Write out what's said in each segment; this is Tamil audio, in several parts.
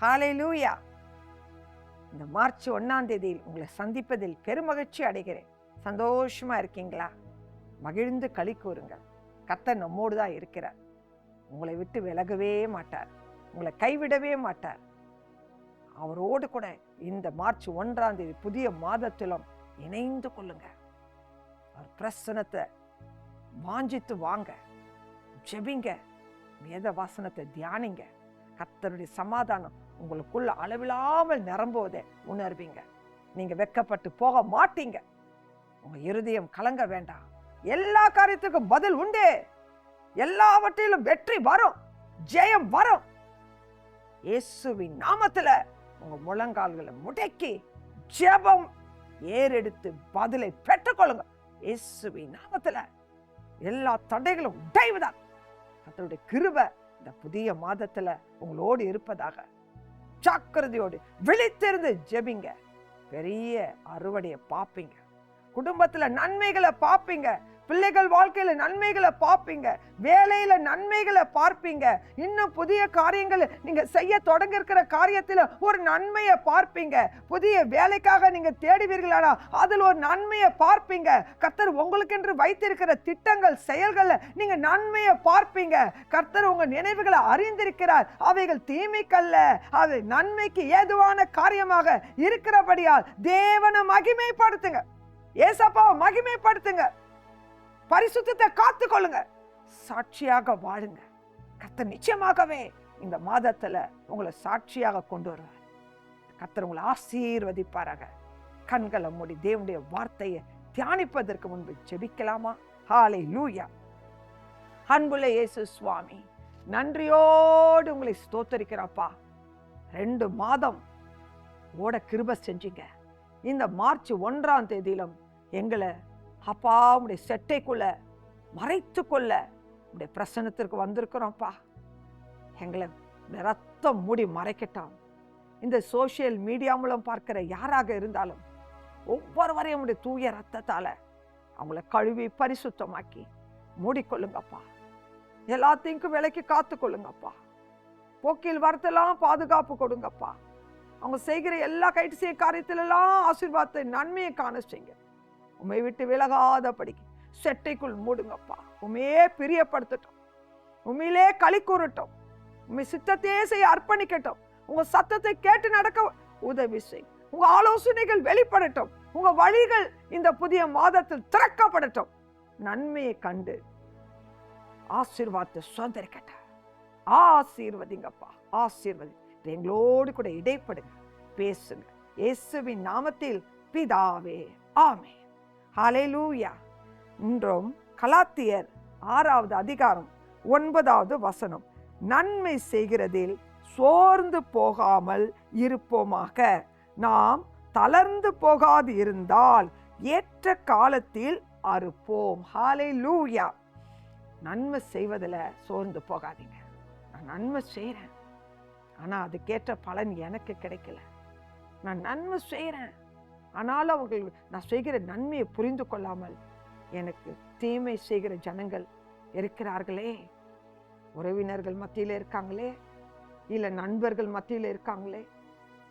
ஹாலே லூயா இந்த மார்ச் ஒன்றாம் தேதியில் உங்களை சந்திப்பதில் பெருமகிழ்ச்சி அடைகிறேன். சந்தோஷமா இருக்கீங்களா? மகிழ்ந்து களி கூறுங்க. கர்த்தர் நம்மோடு தான் இருக்கிறார். உங்களை விட்டு விலகவே மாட்டார். உங்களை கைவிடவே மாட்டார். அவரோடு கூட இந்த மார்ச் ஒன்றாம் தேதி புதிய மாதத்திலும் இணைந்து கொள்ளுங்க. அவர் பிரசனத்தை வாஞ்சித்து வாங்க. ஜெபிங்க. வேத வாசனத்தை தியானிங்க. கத்தருடைய சமாதானம் உங்களுக்குள்ள அளவில்லாமல் நிரம்புவதை உணர்வீங்க. நீங்க வெக்கப்பட்டு போக மாட்டீங்க. உங்க இருதயம் கலங்க வேண்டாம். எல்லா காரியத்துக்கும் பதில் உண்டு. எல்லாவற்றிலும் வெற்றி வரும். ஜெயம் வரும். இயேசுவின் நாமத்துல உங்க முழங்கால்களை முடக்கி ஜெபம் ஏறெடுத்து பதிலை பெற்றுக்கொள்ளுங்க. இயேசுவின் நாமத்துல எல்லா தடைகளும் உடைவுதான் அதனுடைய கிருபை இந்த புதிய மாதத்துல உங்களோடு இருப்பதாக ஜாக்கிரதையோடு விழித்திருந்து ஜெபிங்க. பெரிய அறுவடையை பார்ப்பீங்க. குடும்பத்துல நன்மைகளை பார்ப்பீங்க. பிள்ளைகள் வாழ்க்கையில் நன்மைகளை பார்ப்பீங்க. வேலையில் நன்மைகளை பார்ப்பீங்க. இன்னும் புதிய காரியங்கள் நீங்கள் செய்ய தொடங்க இருக்கிற ஒரு நன்மையை பார்ப்பீங்க. புதிய வேலைக்காக நீங்கள் தேடுவீர்களானா அதில் ஒரு நன்மையை பார்ப்பீங்க. கர்த்தர் உங்களுக்கென்று வைத்திருக்கிற திட்டங்கள் செயல்களில் நீங்கள் நன்மையை பார்ப்பீங்க. கர்த்தர் உங்கள் நினைவுகளை அறிந்திருக்கிறார். அவைகள் தீமைக்கல்ல. அது நன்மைக்கு ஏதுவான காரியமாக இருக்கிறபடியால் தேவனை மகிமைப்படுத்துங்க. ஏசப்பாவை மகிமைப்படுத்துங்க. பரிசுத்தத்தை காத்துக்கொள்ளுங்க. சாட்சியாக வாழுங்க. கத்த நிச்சயமாகவே இந்த மாதத்துல உங்களை சாட்சியாக கொண்டு வருவார் கத்தர் உங்களை ஆசீர்வதிப்பாராக. கண்களை மூடி தேவனுடைய வார்த்தையை தியானிப்பதற்கு முன்பு ஜெபிக்கலாமா? ஹாலை லூயா அன்புல இயேசு சுவாமி நன்றியோடு உங்களை ஸ்தோத்தரிக்கிறப்பா. ரெண்டு மாதம் ஓட கிருப செஞ்சீங்க. இந்த மார்ச் ஒன்றாம் தேதியிலும் எங்களை அப்பா உடைய செட்டைக்குள்ள மறைத்து கொள்ள உடைய பிரசன்னத்திற்கு வந்திருக்கிறோம்ப்பா. எங்களை இந்த ரத்தம் மூடி மறைக்கட்டும். இந்த சோஷியல் மீடியா மூலம் பார்க்கிற யாராக இருந்தாலும் ஒவ்வொருவரையும் உடைய தூய ரத்தத்தால் அவங்கள கழுவி பரிசுத்தமாக்கி மூடிக்கொள்ளுங்கப்பா. எல்லாத்தையும் விலைக்கு காத்து கொள்ளுங்கப்பா போக்கில் வரத்தெல்லாம் பாதுகாப்பு கொடுங்கப்பா. அவங்க செய்கிற எல்லா கைட்டு செய்ய காரியத்திலெல்லாம் ஆசீர்வாதத்தை நன்மையை காண செய்யுங்க. உண்மை விட்டு விலகாதபடி செட்டைக்குள் மூடுங்கப்பா. உண்மையே பிரியப்படுத்தட்டும். உண்மையிலே களி கூறட்டும். உண்மை சித்தத்தையே செய்ய அர்ப்பணிக்கட்டும். உங்க சத்தத்தை கேட்டு நடக்க உதவி செய். உங்க ஆலோசனைகள் வெளிப்படட்டும். உங்க வழிகள் இந்த புதிய மாதத்தில் திறக்கப்படட்டும். நன்மையை கண்டு ஆசீர்வாதத்தை சுதந்திரிக்கட்ட. ஆசீர்வதிங்கப்பா. ஆசீர்வதி. எங்களோடு கூட இடைப்படுங்க. பேசுங்க. இயேசுவின் நாமத்தில் பிதாவே. ஆமே ஹலேலூயா இன்றும் கலாத்தியர் ஆறாவது அதிகாரம் ஒன்பதாவது வசனம். நன்மை செய்கிறதில் சோர்ந்து போகாமல் இருப்போமாக. நாம் தளர்ந்து போகாது இருந்தால் ஏற்ற காலத்தில் அறுப்போம். ஹalleluya. நன்மை செய்வதில் சோர்ந்து போகாதீங்க. நான் நன்மை செய்கிறேன். ஆனால் அதுக்கேற்ற பலன் எனக்கு கிடைக்கல. நான் நன்மை செய்கிறேன். ஆனாலும் அவர்கள் நான் செய்கிற நன்மையை புரிந்து கொள்ளாமல் எனக்கு தீமை செய்கிற ஜனங்கள் இருக்கிறார்களே. உறவினர்கள் மத்தியில் இருக்காங்களே. இல்லை நண்பர்கள் மத்தியில் இருக்காங்களே.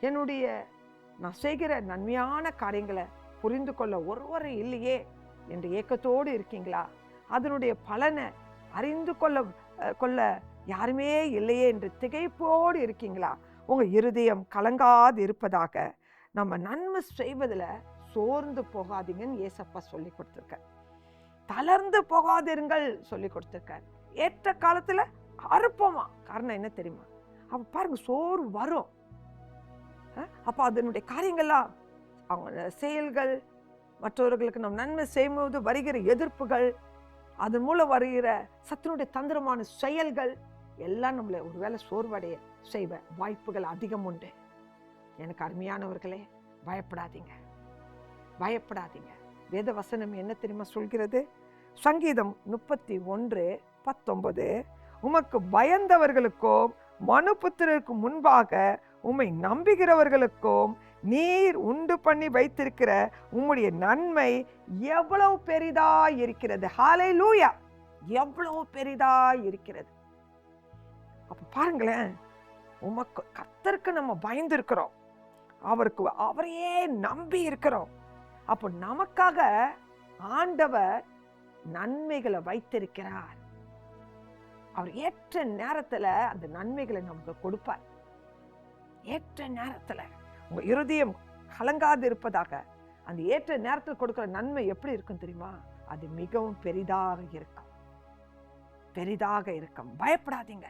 என்னுடைய நான் செய்கிற நன்மையான காரியங்களை புரிந்து கொள்ள ஒருவரும் இல்லையே என்று ஏக்கத்தோடு இருக்கீங்களா? அதனுடைய பலனை அறிந்து கொள்ள கொள்ள யாருமே இல்லையே என்று திகைப்போடு இருக்கீங்களா? உங்கள் இருதயம் கலங்காது இருப்பதாக நம்ம நன்மை செய்வதில் சோர்ந்து போகாதீங்கன்னு ஏசப்பா சொல்லி கொடுத்துருக்கார். தளர்ந்து போகாதிருங்கள் சொல்லி கொடுத்துருக்கார். ஏற்ற காலத்தில் அறுப்போமா? காரணம் என்ன தெரியுமா? அப்போ பாருங்க சோறு வரும். அப்போ அதனுடைய காரியங்கள்லாம் அவங்க செயல்கள் மற்றவர்களுக்கு நம் நன்மை செய்யும்போது வருகிற எதிர்ப்புகள் அதன் மூலம் வருகிற சத்தினுடைய தந்திரமான செயல்கள் எல்லாம் நம்மளை ஒருவேளை சோர்வடைய செய்வ வாய்ப்புகள் அதிகம் உண்டு. எனக்கு அருமையானவர்களே பயப்படாதீங்க. பயப்படாதீங்க. வேத வசனம் என்ன தெரியுமா சொல்கிறது? சங்கீதம் முப்பத்தி ஒன்று பத்தொன்பது உமக்கு பயந்தவர்களுக்கும் மனுபுத்திரருக்கு முன்பாக உம்மை நம்புகிறவர்களுக்கும் நீர் உண்டு பண்ணி வைத்திருக்கிற உம்முடைய நன்மை எவ்வளவு பெரிதா இருக்கிறது ஹாலை லூயா எவ்வளவு பெரிதா இருக்கிறது அப்போ பாருங்களேன் உமக்கு கத்தருக்கு நம்ம பயந்துருக்கிறோம். அவருக்கு அவரையே நம்பி இருக்கிறோம். அப்போ நமக்காக ஆண்டவர் நன்மைகளை வைத்திருக்கிறார். அவர் ஏற்ற நேரத்தில் அந்த நன்மைகளை நமக்கு கொடுப்பார். ஏற்ற நேரத்தில் உங்கள் இருதயம் கலங்காது இருப்பதாக அந்த ஏற்ற நேரத்தில் கொடுக்குற நன்மை எப்படி இருக்கும் தெரியுமா? அது மிகவும் பெரிதாக இருக்கும். பெரிதாக இருக்கும். பயப்படாதீங்க.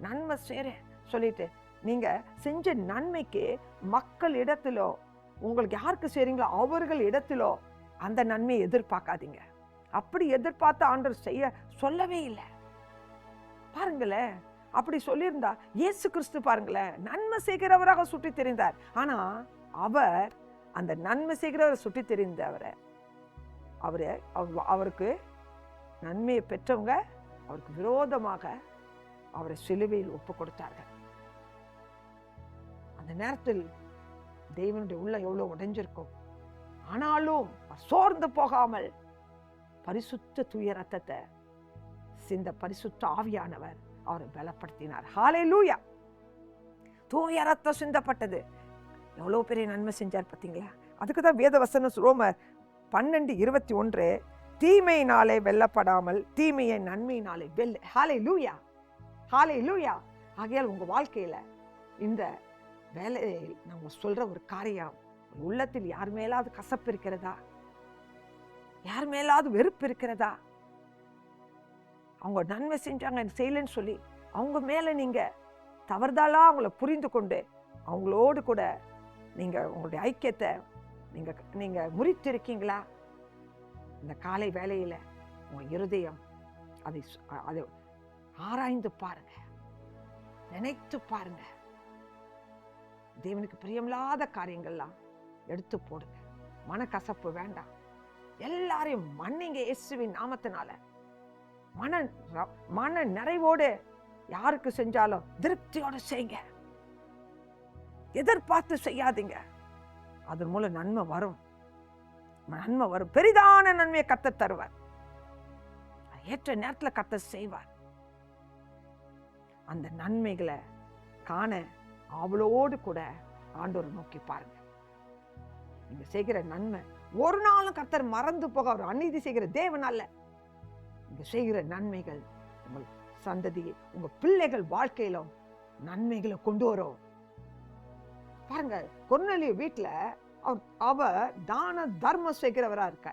நன்மை சேர சொல்லிட்டு நீங்க செஞ்ச நன்மைக்கு மக்கள் இடத்திலோ உங்களுக்கு யாருக்கு செய்கிறீங்களோ அவர்கள் இடத்திலோ அந்த நன்மையை எதிர்பார்க்காதீங்க. அப்படி எதிர்பார்த்து ஆண்டர் செய்ய சொல்லவே இல்லை. பாருங்களேன் அப்படி சொல்லியிருந்தா இயேசு கிறிஸ்து பாருங்களேன் நன்மை செய்கிறவராக சுற்றி தெரிந்தார். ஆனா அவர் அந்த நன்மை செய்கிறவரை சுற்றி தெரிந்தவரை அவரை அவ- அவருக்கு நன்மையை பெற்றவங்க அவருக்கு விரோதமாக அவரை சிலுவையில் ஒப்பு கொடுத்தார்கள். அந்த நேரத்தில் தெய்வனுடைய உள்ள எவ்வளோ உடைஞ்சிருக்கும் ஆனாலும் சோர்ந்து போகாமல் பரிசுத்த தூய ரத்தத்தை சிந்த பரிசுத்த ஆவியானவர் அவரை பலப்படுத்தினார். ஹாலே லூயா தூய ரத்தம் சிந்தப்பட்டது. எவ்வளோ பெரிய நன்மை செஞ்சார் பார்த்தீங்களா? அதுக்கு தான் வேதவசன ரோமர் பன்னெண்டு இருபத்தி ஒன்று தீமையினாலே வெல்லப்படாமல் தீமையை நன்மையினாலே வெல்ல ஹாலே லூயா ஹாலே லூயா ஆகையால் உங்கள் வாழ்க்கையில் இந்த வேலை நம்ம சொல்கிற ஒரு காரியம் உள்ளத்தில் யார் மேலாவது கசப்பு இருக்கிறதா? யார் மேலாவது வெறுப்பு இருக்கிறதா? அவங்க நன்மை செஞ்சாங்க எனக்கு செய்யலைன்னு சொல்லி அவங்க மேலே நீங்கள் தவறுதலா அவங்கள புரிந்து கொண்டு அவங்களோடு கூட நீங்கள் உங்களுடைய ஐக்கியத்தை நீங்கள் நீங்கள் முறித்திருக்கீங்களா? இந்த காலை வேலையில் உங்கள் இருதயம் அதை அதை ஆராய்ந்து பாருங்க. நினைத்து பாருங்க. தேவனுக்கு பிரியமில்லாத காரியங்கள்லாம் எடுத்து போடுங்க. மனக்கசப்பு வேண்டாம். எல்லாரையும் மன்னிங்க இயேசுவின் நாமத்தினால. மன மன நிறைவோடு யாருக்கு செஞ்சாலும் திருப்தியோட செய்யுங்க எதிர்பார்த்து செய்யாதீங்க. அதன் மூலம் நன்மை வரும். நன்மை வரும். பெரிதான நன்மையை கத்த தருவார். ஏற்ற நேரத்தில் கத்த செய்வார். அந்த நன்மைகளை காண அவளோடு கூட ஆண்டோரை நோக்கி பாருங்க. நீங்க செய்கிற நன்மை ஒரு நாளும் கர்த்தர் மறந்து போக அவர் அநீதி செய்கிற தேவன் அல்ல. நீங்க செய்கிற நன்மைகள் உங்கள் சந்ததியை உங்க பிள்ளைகள் வாழ்க்கையிலும் நன்மைகளை கொண்டு வரும். பாருங்க கொர்நேலிய வீட்டுல அவர் அவ தான தர்மம் செய்கிறவரா இருக்க.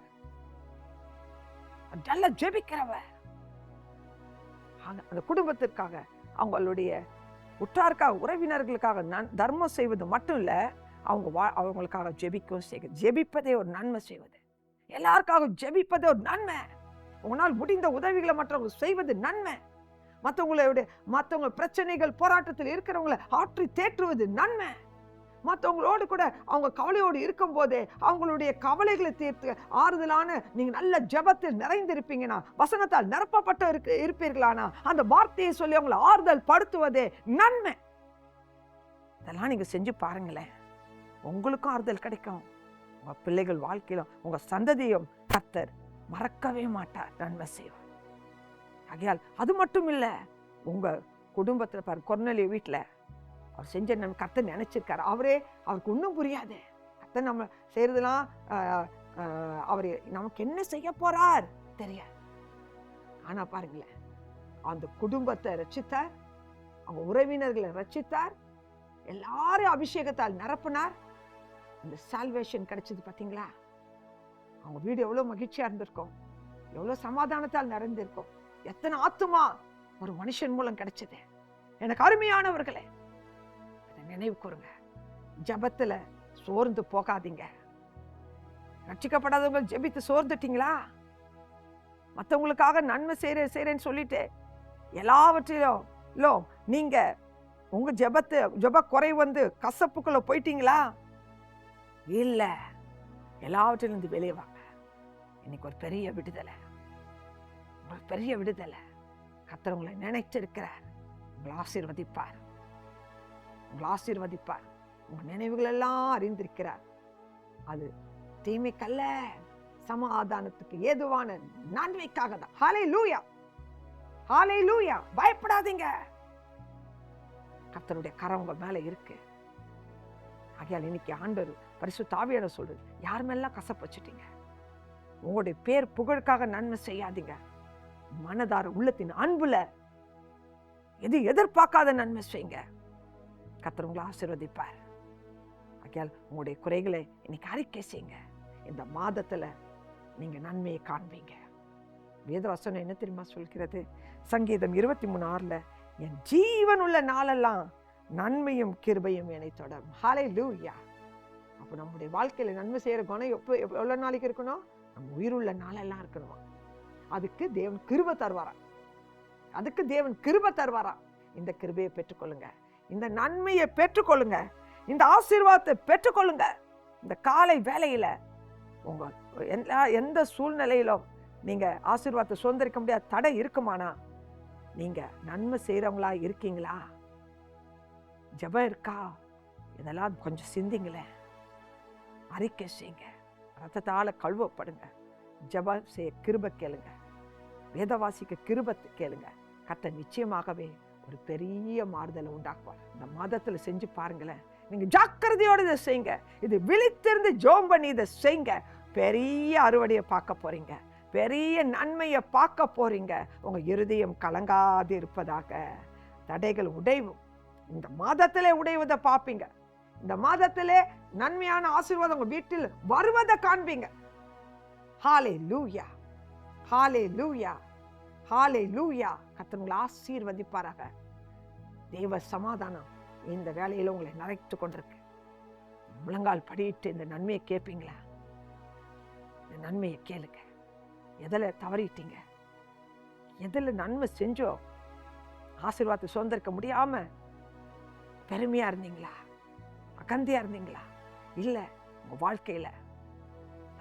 நல்ல ஜெபிக்கிறவ. அந்த குடும்பத்திற்காக அவங்களுடைய உற்றாருக்காக உறவினர்களுக்காக நன் தர்மம் செய்வது மட்டும் இல்லை அவங்க வா அவங்களுக்காக ஜெபிக்கவும் செய்க ஜெபிப்பதே ஒரு நன்மை செய்வது. எல்லாருக்காக ஜெபிப்பதே ஒரு நன்மை. உங்களால் முடிந்த உதவிகளை மற்றவங்க செய்வது நன்மை. மற்றவங்களுடைய மற்றவங்க பிரச்சனைகள் போராட்டத்தில் இருக்கிறவங்களை ஆற்றி தேற்றுவது நன்மை. மற்றவங்களோடு கூட அவங்க கவலையோடு இருக்கும்போதே அவங்களுடைய கவலைகளை தீர்த்து ஆறுதலான நீங்க நல்ல ஜெபத்தில் நிறைந்திருப்பீங்கன்னா வசனத்தால் நிரப்பப்பட்டு இருக்கு இருப்பீர்களானா அந்த வார்த்தையை சொல்லி அவங்களை ஆறுதல் படுத்துவதே நன்மை. இதெல்லாம் நீங்க செஞ்சு பாருங்களேன். உங்களுக்கும் ஆறுதல் கிடைக்கும். உங்க பிள்ளைகள் வாழ்க்கையிலும் உங்க சந்ததியும் கத்தர் மறக்கவே மாட்டார் நன்மை செய்வார். ஆகையால் அது மட்டும் இல்ல உங்க குடும்பத்துல பாரு கொர்நேலிய வீட்டில் அவர் செஞ்ச நம்ம கத்தை நினைச்சிருக்காரு. அவரே அவருக்கு ஒன்றும் புரியாது. கர்த்தர் நம்ம செய்கிறதுலாம் அவர் நமக்கு என்ன செய்ய போகிறார் தெரியாது. ஆனால் பாருங்களேன் அந்த குடும்பத்தை ரச்சித்தார் அவங்க உறவினர்களை ரச்சித்தார் எல்லாரும் அபிஷேகத்தால் நிரப்பினார். அந்த சால்வேஷன் கிடைச்சது பார்த்தீங்களா அவங்க வீடு எவ்வளோ மகிழ்ச்சியாக இருந்திருக்கும். எவ்வளோ சமாதானத்தால் நிறைந்திருக்கும். எத்தனை ஆத்துமா ஒரு மனுஷன் மூலம் கிடைச்சது. எனக்கு அருமையானவர்களே நினைவு கூறுங்க. ஜபத்தில் சோர்ந்து போகாதீங்க. ரட்சிக்கப்படாதவங்க ஜெபித்து சோர்ந்துட்டீங்களா? மற்றவங்களுக்காக நன்மை செய்கிறேன் செய்கிறேன்னு சொல்லிட்டு எல்லாவற்றிலும் லோ நீங்க உங்க ஜெபத்து ஜெப குறை வந்து கசப்புக்குள்ள போயிட்டீங்களா? இல்ல. எல்லாவற்றிலிருந்து வெளியே வாங்க. இன்னைக்கு ஒரு பெரிய விடுதலை. ஒரு பெரிய விடுதலை. கர்த்தர் உங்களை நினைச்சிருக்கிறார். உங்களை ஆசீர்வதிப்பார். உங்களை ஆசீர்வதிப்பார். உங்கள் நினைவுகள் எல்லாம் அறிந்திருக்கிறார். அது தீமைக்கல்ல சமாதானத்துக்கு ஏதுவான நன்மைக்காக தான். ஹாலே லூயா ஹாலே லூயா பயப்படாதீங்க. கர்த்தருடைய கரம் உங்கள் மேல இருக்கு. ஆகையால் இன்னைக்கு ஆண்டர் பரிசு தாவியான சொல்றது யார் மேலாம் கசப்பச்சிட்டீங்க உங்களுடைய பேர் புகழுக்காக நன்மை செய்யாதீங்க. மனதார உள்ளத்தின் அன்புல எது எதிர்பார்க்காத நன்மை செய்யுங்க. கர்த்தர் ஆசீர்வதிப்பார். ஆகையால் உங்களுடைய குறைகளை இன்னைக்கு அறிக்கை செய்யுங்க. இந்த மாதத்தில் நீங்கள் நன்மையை காண்பீங்க. வேதவசனம் என்ன தெரியுமா சொல்கிறது? சங்கீதம் இருபத்தி மூணு ஆறில் என் ஜீவன் உள்ள நாளெல்லாம் நன்மையும் கிருபையும் என்னை தொடரும். ஹாலே லூயா அப்போ நம்முடைய வாழ்க்கையில் நன்மை செய்கிற குணம் எப்போ எவ்வளோ நாளைக்கு இருக்கணும்? நம்ம உயிருள்ள நாளெல்லாம் இருக்கணுமா. அதுக்கு தேவன் கிருபை தருவாரா அதுக்கு தேவன் கிருபை தருவாரா இந்த கிருபையை பெற்றுக்கொள்ளுங்க. இந்த நன்மையை பெற்றுக்கொள்ளுங்க. இந்த ஆசீர்வாதத்தை பெற்றுக்கொள்ளுங்க. இந்த காலை வேலையில் உங்கள் எல்லா எந்த சூழ்நிலையிலும் நீங்கள் ஆசீர்வாதத்தை சுதந்திரிக்க முடியாத தடை இருக்குமானா? நீங்கள் நன்மை செய்கிறவங்களா இருக்கீங்களா? ஜபம் இருக்கா? இதெல்லாம் கொஞ்சம் சிந்திங்களேன். அறிக்கை செய்யுங்க ரத்தத்தால் கழுவப்படுங்க. ஜபம் செய்ய கிருப கேளுங்க. வேதவாசிக்க கிருபத்தை கேளுங்க. கத்த நிச்சயமாகவே ஒரு பெரிய மாறுதலை உண்டாக்குவார். இந்த மாதத்தில் செஞ்சு பாருங்களேன். நீங்கள் ஜாக்கிரதையோட இதை செய்யுங்க. இது விழித்திருந்து ஜோம் பண்ணி இதை செய்யுங்க. பெரிய அறுவடையை பார்க்க போறீங்க. பெரிய நன்மையை பார்க்க போறீங்க. உங்க இருதயம் கலங்காது இருப்பதாக. தடைகள் உடைவும். இந்த மாதத்திலே உடைவதை பார்ப்பீங்க. இந்த மாதத்திலே நன்மையான ஆசீர்வாதம் உங்கள் வீட்டில் வருவதை காண்பீங்க. ஹாலே லூயா ஹாலே லூயா ஹாலே லூயா கத்தனுங்களை ஆசீர்வதிப்பாராக. தேவ சமாதானம் இந்த வேலையில உங்களை நிறைத்து கொண்டிருக்கு. முழங்கால் படியிட்டு இந்த நன்மையை கேட்பீங்களா இந்த நன்மையை கேளுங்க. எதில் தவறிட்டீங்க? எதில் நன்மை செஞ்சோ? ஆசீர்வாதத்தை சுதந்திரிக்க முடியாம பெருமையா இருந்தீங்களா? அகந்தியாக இருந்தீங்களா? இல்லை உங்க வாழ்க்கையில.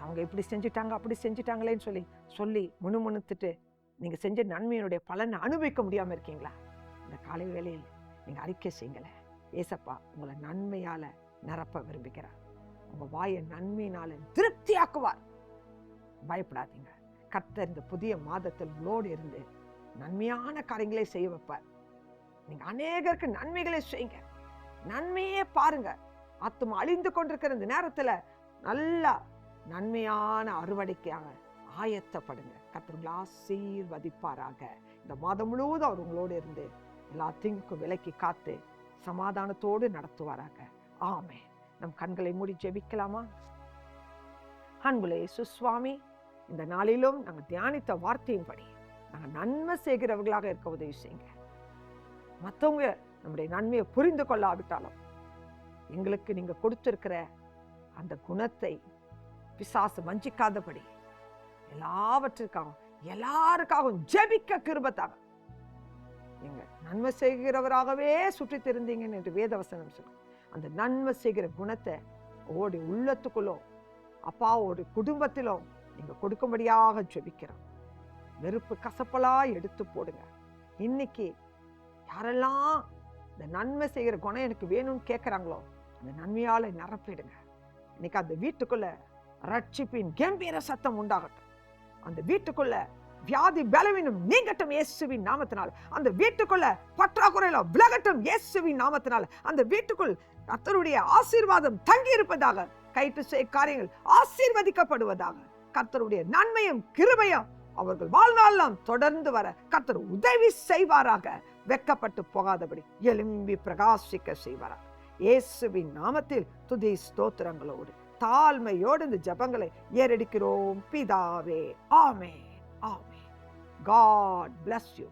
அவங்க இப்படி செஞ்சுட்டாங்க அப்படி செஞ்சுட்டாங்களேன்னு சொல்லி சொல்லி முணுமுணுத்துட்டு நீங்கள் செஞ்ச நன்மையினுடைய பலனை அனுபவிக்க முடியாமல் இருக்கீங்களா? இந்த காலை வேளையில் நீங்கள் அறிக்கை செய்யுங்களேன். ஏசப்பா உங்களை நன்மையால் நிரப்ப விரும்புகிறார். உங்கள் வாயை நன்மையினால் திருப்தியாக்குவார். பயப்படாதீங்க. கர்த்தர் இந்த புதிய மாதத்தில் உங்களோடு இருந்து நன்மையான காரியங்களே செய்ய வைப்பார். நீங்கள் அநேகருக்கு நன்மைகளை செய்யுங்க. நன்மையே பாருங்க. ஆத்துமா அழிந்து கொண்டிருக்கிற இந்த நேரத்தில் நல்லா நன்மையான அறுவடைக்காக ஆயத்தப்படுங்க. கத்திரங்களை ஆசீர்வதிப்பாராக. இந்த மாதம் முழுவதும் அவர் உங்களோடு இருந்து எல்லாத்தையும் விலக்கி காத்து சமாதானத்தோடு நடத்துவாராக. ஆமே நம் கண்களை மூடி ஜெபிக்கலாமா? அன்புலே சுஸ்வாமி இந்த நாளிலும் நாங்கள் தியானித்த வார்த்தையின்படி நாங்கள் நன்மை செய்கிறவர்களாக இருக்க உதவி செய்யுங்க. மற்றவங்க நம்முடைய நன்மையை புரிந்து கொள்ளாவிட்டாலும் எங்களுக்கு நீங்க கொடுத்துருக்கிற அந்த குணத்தை பிசாசு வஞ்சிக்காதபடி எல்லாவற்றிற்காகவும் எல்லாருக்காகவும் ஜெபிக்க கிருபத்தாக நீங்கள் நன்மை செய்கிறவராகவே சுற்றி திருந்தீங்கன்னு என்று வேதவசனம் சொல்லும் அந்த நன்மை செய்கிற குணத்தை ஓடி உள்ளத்துக்குள்ளும் அப்பாவோட குடும்பத்திலும் நீங்கள் கொடுக்கும்படியாக ஜெபிக்கிறோம். வெறுப்பு கசப்பலா எடுத்து போடுங்க. இன்னைக்கு யாரெல்லாம் இந்த நன்மை செய்கிற குணம் எனக்கு வேணும்னு கேட்குறாங்களோ அந்த நன்மையால் நிரப்பிடுங்க. இன்னைக்கு அந்த வீட்டுக்குள்ளே ரட்சிப்பின் கம்பீர சத்தம் உண்டாகட்டும். அந்த வீட்டுக்குள்ள வியாதி பலவீனம் நீங்கட்டும் இயேசுவின் நாமத்தினால். அந்த வீட்டுக்குள்ள பற்றாக்குறையில விலகட்டும் இயேசுவின் நாமத்தினால். அந்த வீட்டுக்குள் கர்த்தருடைய ஆசீர்வாதம் தங்கி இருப்பதாக கைட்டு காரியங்கள் ஆசீர்வதிக்கப்படுவதாக கர்த்தருடைய நன்மையும் கிருபையும் அவர்கள் வாழ்நாளெல்லாம் தொடர்ந்து வர கர்த்தர் உதவி செய்வாராக வெக்கப்பட்டு போகாதபடி எலும்பி பிரகாசிக்க செய்வாராக. இயேசுவின் நாமத்தில் துதி ஸ்தோத்திரங்களோடு. தாழ்மையோடு இந்த ஜபங்களை ஏறடிக்கிறோம். பிதாவே ஆமே ஆமே காட் பிளஸ் யூ